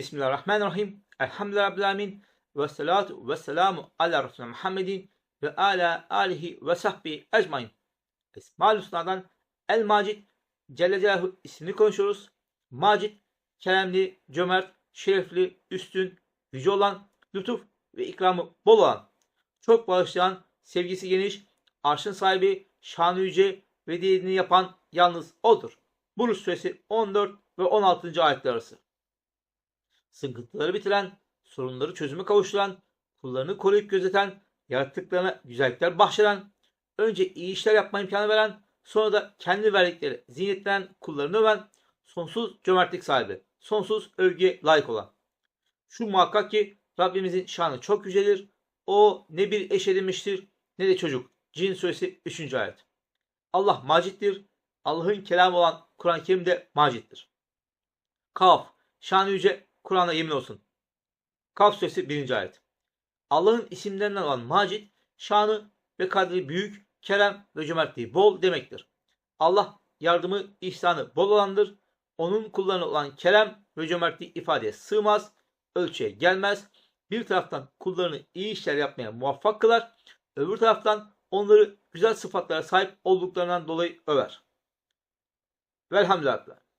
Bismillahirrahmanirrahim. Elhamdülillahi. Ve salatu ve selamu ala Resulü Muhammedin ve ala alihi ve sahbihi ecmain. Esma-ül Hüsna'dan El Macid Celle Celaluhu ismini konuşuyoruz. Macid, keremli, cömert, şerefli, üstün, yüce olan, lütuf ve ikramı bol olan, çok bağışlayan, sevgisi geniş, arşın sahibi, şanı yüce ve dilediğini yapan yalnız O'dur. Buruş suresi 14 ve 16. ayetler arası. Sıkıntıları bitiren, sorunları çözüme kavuşturan, kullarını koruyup gözeten, yarattıklarına güzellikler bahşeden, önce iyi işler yapma imkanı veren, sonra da kendi verdikleri ziynetlenen kullarını öven, sonsuz cömertlik sahibi, sonsuz övgüye layık olan. Şu muhakkak ki Rabbimizin şanı çok yücelir. O ne bir eş edinmiştir ne de çocuk. Cin suresi 3. ayet. Allah macittir. Allah'ın kelamı olan Kur'an-ı Kerim de macittir. Kaf, şanı yüce Kur'an'a yemin olsun. Kaf suresi 1. ayet. Allah'ın isimlerinden olan macit, şanı ve kadri büyük, kerem ve cömertliği bol demektir. Allah yardımı, ihsanı bol olandır. Onun kullarına olan kerem ve cömertliği ifadeye sığmaz, ölçüye gelmez. Bir taraftan kullarını iyi işler yapmaya muvaffak kılar, öbür taraftan onları güzel sıfatlara sahip olduklarından dolayı över. Velhamdülillah.